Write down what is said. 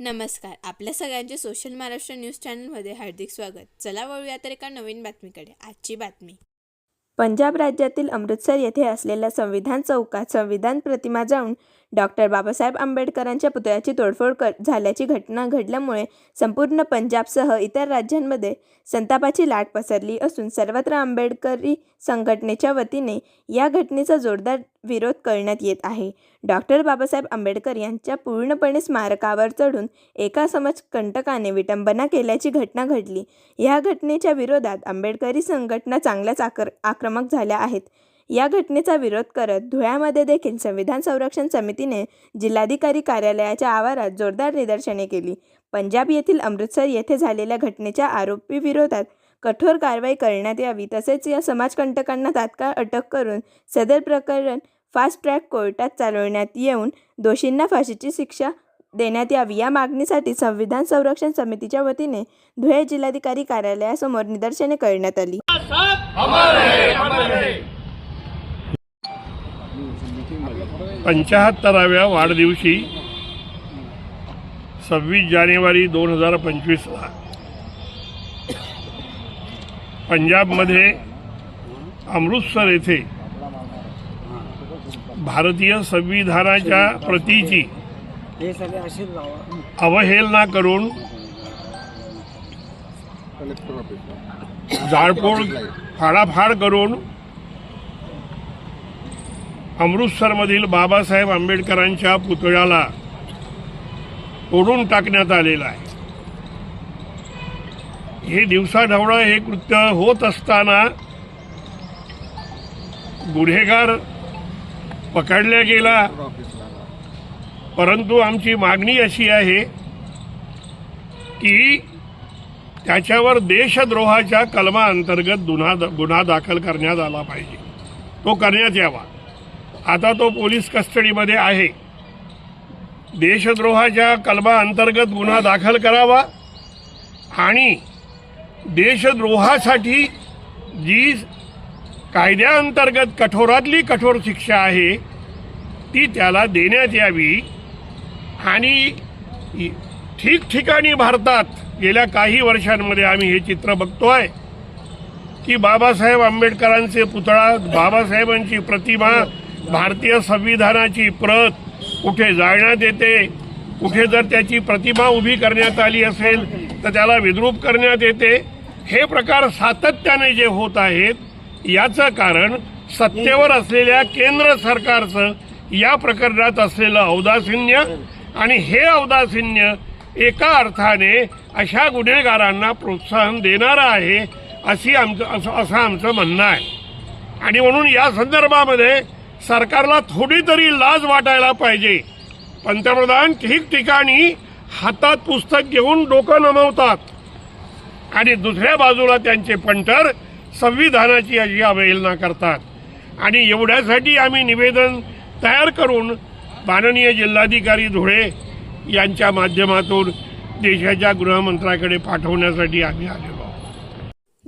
नमस्कार. आपल्या सगळ्यांचे सोशल महाराष्ट्र न्यूज चॅनलमध्ये हार्दिक स्वागत. चला वळूया तर एका नवीन बातमीकडे. आजची बातमी. पंजाब राज्यातील अमृतसर येथे असलेल्या संविधान चौकात संविधान प्रतिमा जाऊन डॉक्टर बाबासाहेब आंबेडकरांच्या पुतळ्याची तोडफोड कर झाल्याची घटना घडल्यामुळे संपूर्ण पंजाबसह इतर राज्यांमध्ये संतापाची लाट पसरली असून सर्वत्र आंबेडकरी संघटनेच्या वतीने या घटनेचा जोरदार विरोध करण्यात येत आहे. डॉक्टर बाबासाहेब आंबेडकर यांच्या पूर्णपणे स्मारकावर चढून एका समाजकंटकाने विटंबना केल्याची घटना घडली. या घटनेच्या विरोधात आंबेडकरी संघटना चांगल्याच आकर आक्रमक झाल्या आहेत. या घटनेचा विरोध करत धुळ्यामध्ये देखील संविधान संरक्षण समितीने जिल्हाधिकारी कार्यालयाच्या आवारात जोरदार निदर्शने केली. पंजाब येथील अमृतसर येथे झालेल्या घटनेच्या आरोपी विरोधात कठोर कारवाई करण्यात यावी तसेच या समाजकंटकांना तात्काळ अटक करून सदर प्रकरण फास्ट ट्रॅक कोर्टात चालवण्यात येऊन दोषींना फाशीची शिक्षा देण्यात यावी. या मागणीसाठी संविधान संरक्षण समितीच्या वतीने धुळे जिल्हाधिकारी कार्यालयासमोर निदर्शने करण्यात आली. पंचाहत्तराव्या वाढदिवशी सव्वीस जानेवारी दोन हजार पंचवीसला पंजाबमध्ये अमृतसर येथे भारतीय संविधानाच्या प्रतीची अवहेलना करून जाळपोळ फाडाफाड करून अमृतसरमधील बाबासाहेब आंबेडकरांच्या पुतळ्याला तोडून टाकण्यात आलेलं आहे. हे दिवसाढवळं हे कृत्य होत असताना गुन्हेगार पकडला गेला. परंतु आमची मागणी अशी आहे की त्याच्यावर देशद्रोहाच्या कलमाअंतर्गत गुन्हा गुन्हा दाखल करण्यात आला पाहिजे. तो करण्यात यावा. आता तो पोलीस कस्टडीमध्ये आहे. देशद्रोहाच्या कलमाअंतर्गत गुन्हा दाखल करावा आणि देशद्रोहासाठी जी कायद्याअंतर्गत कठोरातली कठोर शिक्षा आहे ती त्याला देण्यात यावी. आणि ठिकठिकाणी भारतात गेल्या काही वर्षांमध्ये आम्ही हे चित्र बघतोय की बाबासाहेब आंबेडकरांचे पुतळा बाबासाहेबांची प्रतिमा भारतीय संविधानाची प्रत कुठे जाळण्यात येते कुठे जर त्याची प्रतिमा उभी करण्यात आली असेल तर त्याला विद्रूप करण्यात येते. हे प्रकार सातत्याने जे होत आहेत याचं कारण सत्तेवर असलेल्या केंद्र सरकारचं या प्रकरणात असलेलं औदासिन्य आणि हे औदासिन्य एका अर्थाने अशा गुन्हेगारांना प्रोत्साहन देणारं आहे अशी आमचं असं असं आमचं म्हणणं आहे. आणि म्हणून या संदर्भामध्ये सरकारला थोडी तरी लाज वाटायला पाहिजे. पंतप्रधान ठिकठिकाणी हातात पुस्तक घेऊन डोकं नमवतात. आणि दुसऱ्या बाजूला त्यांचे पंटर संविधानाची अशी अवहेलना करतात. आणि एवढ्यासाठी आम्ही निवेदन तयार करून माननीय जिल्हाधिकारी धुळे यांच्या माध्यमातून देशाच्या गृहमंत्र्याकडे पाठवण्यासाठी आम्ही आलो